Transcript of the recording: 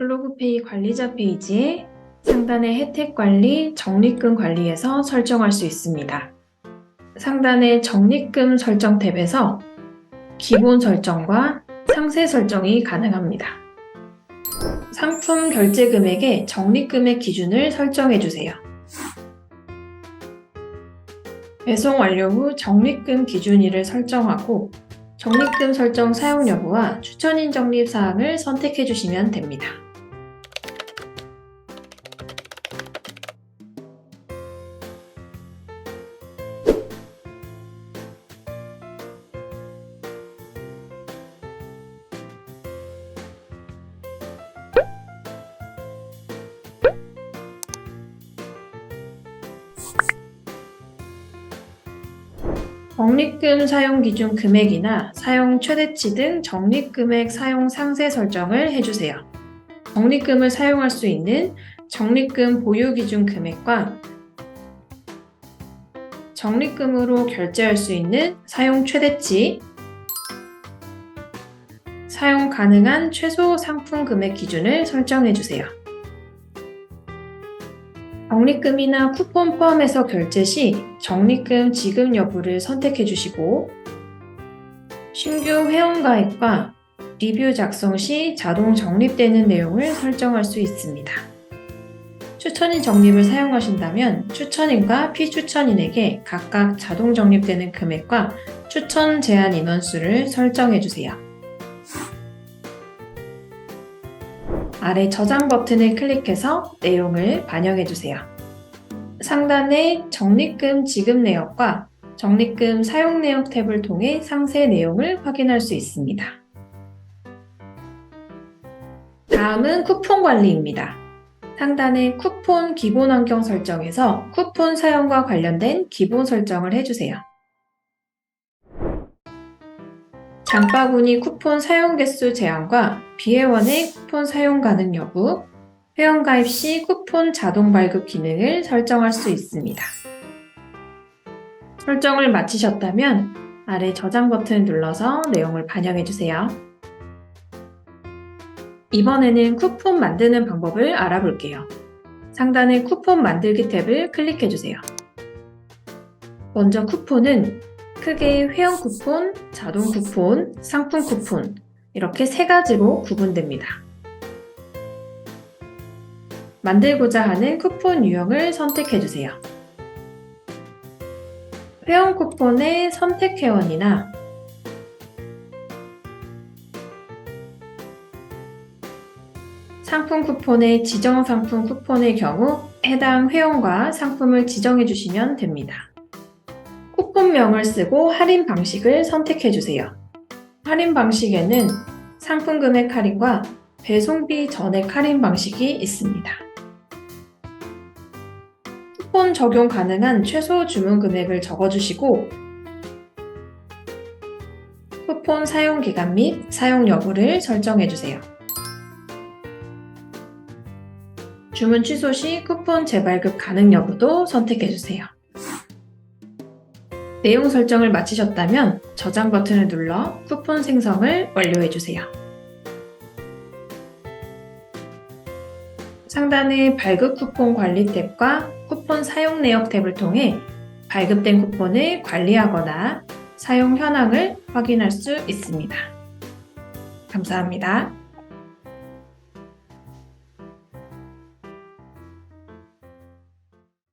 플로그페이 관리자 페이지에 상단의 혜택 관리, 적립금 관리에서 설정할 수 있습니다. 상단의 적립금 설정 탭에서 기본 설정과 상세 설정이 가능합니다. 상품 결제 금액의 적립금액 기준을 설정해 주세요. 배송 완료 후 적립금 기준일을 설정하고 적립금 설정 사용 여부와 추천인 적립 사항을 선택해 주시면 됩니다. 적립금 사용 기준 금액이나 사용 최대치 등 적립금액 사용 상세 설정을 해주세요. 적립금을 사용할 수 있는 적립금 보유 기준 금액과 적립금으로 결제할 수 있는 사용 최대치, 사용 가능한 최소 상품 금액 기준을 설정해 주세요. 적립금이나 쿠폰 포함해서 결제 시 적립금 지급 여부를 선택해 주시고 신규 회원 가입과 리뷰 작성 시 자동 적립되는 내용을 설정할 수 있습니다. 추천인 적립을 사용하신다면 추천인과 피추천인에게 각각 자동 적립되는 금액과 추천 제한 인원수를 설정해 주세요. 아래 저장 버튼을 클릭해서 내용을 반영해 주세요. 상단의 적립금 지급 내역과 적립금 사용 내역 탭을 통해 상세 내용을 확인할 수 있습니다. 다음은 쿠폰 관리입니다. 상단의 쿠폰 기본 환경 설정에서 쿠폰 사용과 관련된 기본 설정을 해주세요. 장바구니 쿠폰 사용 개수 제한과 비회원의 쿠폰 사용 가능 여부, 회원 가입 시 쿠폰 자동 발급 기능을 설정할 수 있습니다. 설정을 마치셨다면 아래 저장 버튼을 눌러서 내용을 반영해 주세요. 이번에는 쿠폰 만드는 방법을 알아볼게요. 상단의 쿠폰 만들기 탭을 클릭해 주세요. 먼저 쿠폰은 크게 회원 쿠폰, 자동 쿠폰, 상품 쿠폰 이렇게 세 가지로 구분됩니다. 만들고자 하는 쿠폰 유형을 선택해 주세요. 회원 쿠폰의 선택 회원이나 상품 쿠폰의 지정 상품 쿠폰의 경우 해당 회원과 상품을 지정해 주시면 됩니다. 쿠폰명을 쓰고 할인 방식을 선택해 주세요. 할인 방식에는 상품 금액 할인과 배송비 전액 할인 방식이 있습니다. 쿠폰 적용 가능한 최소 주문 금액을 적어주시고 쿠폰 사용 기간 및 사용 여부를 설정해 주세요. 주문 취소 시 쿠폰 재발급 가능 여부도 선택해 주세요. 내용 설정을 마치셨다면 저장 버튼을 눌러 쿠폰 생성을 완료해 주세요. 상단의 발급 쿠폰 관리 탭과 쿠폰 사용 내역 탭을 통해 발급된 쿠폰을 관리하거나 사용 현황을 확인할 수 있습니다. 감사합니다.